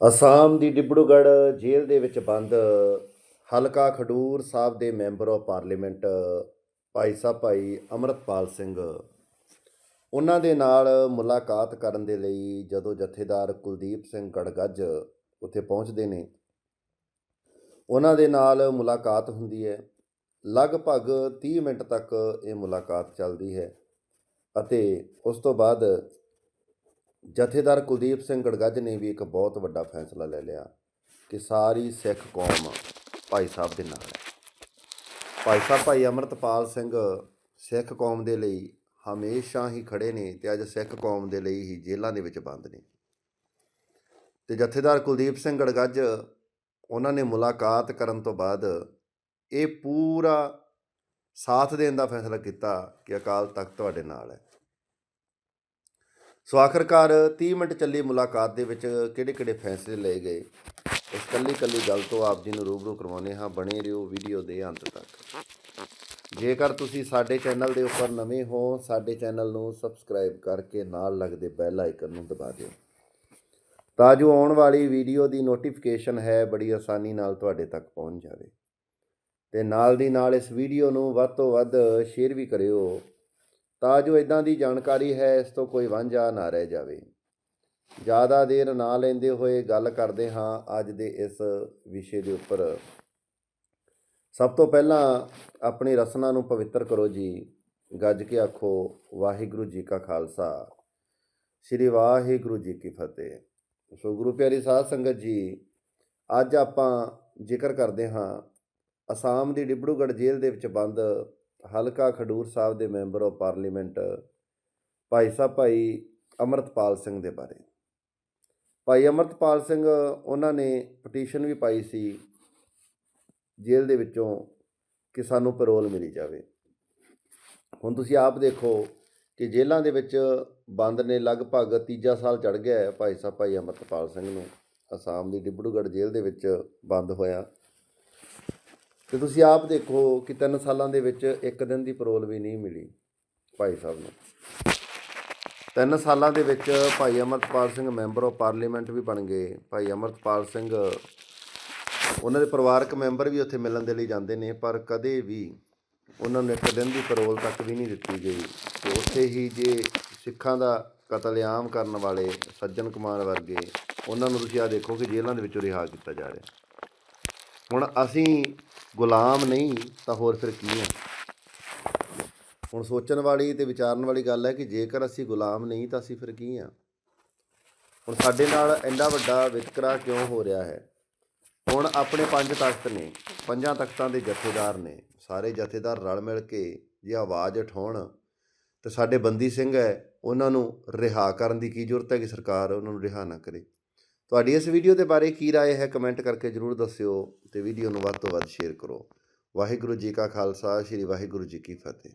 ਅਸਾਮ ਦੀ ਡਿਬੜੂਗੜ੍ਹ ਜੇਲ੍ਹ ਦੇ ਵਿੱਚ ਬੰਦ। ਹਲਕਾ ਖਡੂਰ ਸਾਹਿਬ ਦੇ member of parliament Bhai Sahib ਭਾਈ ਅਮਰਤਪਾਲ ਸਿੰਘ। ਉਹਨਾਂ ਦੇ ਨਾਲ ਮੁਲਾਕਾਤ ਕਰਨ ਦੇ ਲਈ ਜਦੋਂ ਜਥੇਦਾਰ ਕੁਲਦੀਪ ਸਿੰਘ ਗੜਗੱਜ ਉੱਥੇ ਪਹੁੰਚਦੇ ਨੇ, ਉਹਨਾਂ ਦੇ ਨਾਲ ਮੁਲਾਕਾਤ ਹੁੰਦੀ ਹੈ। ਲਗਭਗ 30 ਮਿੰਟ ਤੱਕ ਇਹ ਮੁਲਾਕਾਤ ਚੱਲਦੀ ਹੈ ਅਤੇ ਉਸ ਤੋਂ ਬਾਅਦ ਜਥੇਦਾਰ ਕੁਲਦੀਪ ਸਿੰਘ ਗੜਗੱਜ ਨੇ ਵੀ ਇੱਕ ਬਹੁਤ ਵੱਡਾ ਫੈਸਲਾ ਲੈ ਲਿਆ ਕਿ ਸਾਰੀ ਸਿੱਖ ਕੌਮ ਭਾਈ ਸਾਹਿਬ ਦੇ ਨਾਲ ਹੈ। ਭਾਈ ਸਾਹਿਬ, ਭਾਈ ਅਮਰਤਪਾਲ ਸਿੰਘ ਸਿੱਖ ਕੌਮ ਦੇ ਲਈ ਹਮੇਸ਼ਾ ਹੀ ਖੜੇ ਨੇ ਤੇ ਅੱਜ ਸਿੱਖ ਕੌਮ ਦੇ ਲਈ ਹੀ ਜੇਲ੍ਹਾਂ ਦੇ ਵਿੱਚ ਬੰਦ ਨੇ। ਤੇ ਜਥੇਦਾਰ ਕੁਲਦੀਪ ਸਿੰਘ ਗੜਗੱਜ, ਉਹਨਾਂ ਨੇ ਮੁਲਾਕਾਤ ਕਰਨ ਤੋਂ ਬਾਅਦ ਇਹ ਪੂਰਾ ਸਾਥ ਦੇਣ ਦਾ ਫੈਸਲਾ ਕੀਤਾ ਕਿ ਅਕਾਲ ਤਖਤ ਤੁਹਾਡੇ ਨਾਲ ਹੈ। ਸੋ ਆਖਰਕਾਰ 30 ਮਿੰਟ ਚੱਲੀ ਮੁਲਾਕਾਤ ਦੇ ਵਿੱਚ ਕਿਹੜੇ-ਕਿਹੜੇ ਫੈਸਲੇ ਲਏ ਗਏ? ਇਸ ਕੱਲੀ ਕੱਲੀ ਗੱਲ ਤੋਂ ਆਪ ਜੀ ਨੂੰ ਰੂਬਰੂ ਕਰਵਾਉਨੇ ਹਾਂ। ਬਣੇ ਰਹੋ ਵੀਡੀਓ ਦੇ ਅੰਤ ਤੱਕ। ਜੇਕਰ ਤੁਸੀਂ ਸਾਡੇ ਚੈਨਲ ਦੇ ਉੱਪਰ ਨਵੇਂ ਹੋ, ਸਾਡੇ ਚੈਨਲ ਨੂੰ ਸਬਸਕ੍ਰਾਈਬ ਕਰਕੇ ਨਾਲ ਲੱਗਦੇ ਬੈਲ ਆਈਕਨ ਨੂੰ ਦਬਾ ਦਿਓ। ਤਾਂ ਜੋ ਆਉਣ ਵਾਲੀ ਵੀਡੀਓ ਦੀ ਨੋਟੀਫਿਕੇਸ਼ਨ ਹੈ, ਬੜੀ ਆਸਾਨੀ ਨਾਲ ਤੁਹਾਡੇ ਤੱਕ ਪਹੁੰਚ ਜਾਵੇ। ਤੇ ਨਾਲ ਦੀ ਨਾਲ ਇਸ ਵੀਡੀਓ ਨੂੰ ਵੱਧ ਤੋਂ ਵੱਧ ਸ਼ੇਅਰ ਵੀ ਕਰਿਓ। ਤਾਂ ਜੋ ਇਦਾਂ ਦੀ ਜਾਣਕਾਰੀ ਹੈ, ਇਸ ਤੋਂ ਕੋਈ ਵਾਂਝਾ ਨਾ ਰਹਿ ਜਾਵੇ। ਜ਼ਿਆਦਾ ਦੇਰ ਨਾ ਲੈਂਦੇ ਹੋਏ ਗੱਲ ਕਰਦੇ ਹਾਂ ਅੱਜ ਦੇ ਇਸ ਵਿਸ਼ੇ ਦੇ ਉੱਪਰ। ਸਭ ਤੋਂ ਪਹਿਲਾਂ ਆਪਣੀ ਰਸਨਾ ਨੂੰ ਪਵਿੱਤਰ ਕਰੋ ਜੀ। ਗੱਜ ਕੇ ਆਖੋ, ਵਾਹਿਗੁਰੂ ਜੀ ਕਾ ਖਾਲਸਾ। ਸ੍ਰੀ ਵਾਹਿਗੁਰੂ ਜੀ ਕੀ ਫਤਿਹ। ਸੋ ਗੁਰੂ ਪਿਆਰੀ ਸਾਧ ਸੰਗਤ ਜੀ, ਅੱਜ ਆਪਾਂ ਜ਼ਿਕਰ ਕਰਦੇ ਹਾਂ ਅਸਾਮ ਦੀ ਡਿਬੜੂਗੜ੍ਹ ਜੇਲ੍ਹ ਦੇ ਵਿੱਚ ਬੰਦ ਹਲਕਾ ਖਡੂਰ ਸਾਹਿਬ ਦੇ member of parliament Bhai Sahib ਭਾਈ ਅਮਰਤਪਾਲ ਸਿੰਘ ਦੇ ਬਾਰੇ। ਭਾਈ ਅਮਰਤਪਾਲ ਸਿੰਘ ਉਹਨਾਂ ਨੇ ਪਟੀਸ਼ਨ ਵੀ ਪਾਈ ਸੀ ਜੇਲ੍ਹ ਦੇ ਵਿੱਚੋਂ ਕਿ ਸਾਨੂੰ ਪੈਰੋਲ ਮਿਲੀ ਜਾਵੇ। ਹੁਣ ਤੁਸੀਂ ਆਪ ਦੇਖੋ ਕਿ ਜੇਲ੍ਹਾਂ ਦੇ ਵਿੱਚ ਬੰਦ ਨੇ ਲਗਭਗ ਤੀਜਾ ਸਾਲ ਚੜ ਗਿਆ ਹੈ ਭਾਈ ਸਾਹਿਬ ਭਾਈ ਅਮਰਤਪਾਲ ਸਿੰਘ ਨੂੰ। ਅਸਾਮ ਦੀ ਡਿਬੜੂਗੜ੍ਹ ਜੇਲ੍ਹ ਦੇ ਵਿੱਚ ਬੰਦ ਹੋਇਆ। ਤੇ ਤੁਸੀਂ ਆਪ ਦੇਖੋ ਕਿ ਤਿੰਨ ਸਾਲਾਂ ਦੇ ਵਿੱਚ ਇੱਕ ਦਿਨ ਦੀ ਪਰੋਲ ਵੀ ਨਹੀਂ ਮਿਲੀ ਭਾਈ ਸਾਹਿਬ ਨੂੰ। ਤਿੰਨ ਸਾਲਾਂ ਦੇ ਵਿੱਚ Bhai Amritpal Singh member of parliament ਵੀ ਬਣ ਗਏ। ਭਾਈ ਅਮਰਤਪਾਲ ਸਿੰਘ, ਉਹਨਾਂ ਦੇ ਪਰਿਵਾਰਕ ਮੈਂਬਰ ਵੀ ਉੱਥੇ ਮਿਲਣ ਦੇ ਲਈ ਜਾਂਦੇ ਨੇ, ਪਰ ਕਦੇ ਵੀ ਉਹਨਾਂ ਨੂੰ ਇੱਕ ਦਿਨ ਦੀ ਪਰੋਲ ਤੱਕ ਵੀ ਨਹੀਂ ਦਿੱਤੀ ਗਈ। ਤੇ ਉੱਥੇ ਹੀ ਜੇ ਸਿੱਖਾਂ ਦਾ ਕਤਲੇਆਮ ਕਰਨ ਵਾਲੇ ਸੱਜਣ ਕੁਮਾਰ ਵਰਗੇ, ਉਹਨਾਂ ਨੂੰ ਤੁਸੀਂ ਆ ਦੇਖੋ ਕਿ ਜੇਲ੍ਹਾਂ ਦੇ ਵਿੱਚੋਂ ਰਿਹਾ ਕੀਤਾ ਜਾ ਰਿਹਾ। ਹੁਣ ਅਸੀਂ ਗੁਲਾਮ ਨਹੀਂ, ਤਾਂ ਹੋਰ ਫਿਰ ਕੀ ਹਾਂ ਹੁਣ ਸੋਚਣ ਵਾਲੀ ਤੇ ਵਿਚਾਰਨ ਵਾਲੀ ਗੱਲ ਹੈ ਕਿ ਜੇਕਰ ਅਸੀਂ ਗੁਲਾਮ ਨਹੀਂ, ਤਾਂ ਅਸੀਂ ਫਿਰ ਕੀ ਹਾਂ ਹੁਣ ਸਾਡੇ ਨਾਲ ਇੰਨਾ ਵੱਡਾ ਵਿਤਕਰਾ ਕਿਉਂ ਹੋ ਰਿਹਾ ਹੈ? ਹੁਣ ਆਪਣੇ ਪੰਜ ਤਖਤ ਨੇ, ਪੰਜਾਂ ਤਖਤਾਂ ਦੇ ਜਥੇਦਾਰ ਨੇ, ਸਾਰੇ ਜਥੇਦਾਰ ਰਲ ਮਿਲ ਕੇ ਜੇ ਆਵਾਜ਼ ਉਠਾਉਣ, ਤੇ ਸਾਡੇ ਬੰਦੀ ਸਿੰਘ ਹੈ, ਉਹਨਾਂ ਨੂੰ ਰਿਹਾ ਕਰਨ ਦੀ ਕੀ ਜ਼ਰੂਰਤ ਹੈ ਕਿ ਸਰਕਾਰ, ਉਹਨਾਂ ਨੂੰ ਰਿਹਾ ਨਾ ਕਰੇ। ਤੁਹਾਡੀ ਇਸ ਵੀਡੀਓ ਦੇ ਬਾਰੇ ਕੀ رائے ਹੈ ਕਮੈਂਟ ਕਰਕੇ ਜਰੂਰ ਦੱਸਿਓ ਤੇ ਵੀਡੀਓ ਨੂੰ ਵੱਧ ਤੋਂ ਵੱਧ ਸ਼ੇਅਰ ਕਰੋ ਵਾਹਿਗੁਰੂ ਜੀ ਕਾ ਖਾਲਸਾ ਸ੍ਰੀ ਵਾਹਿਗੁਰੂ ਜੀ ਕੀ ਫਤਿਹ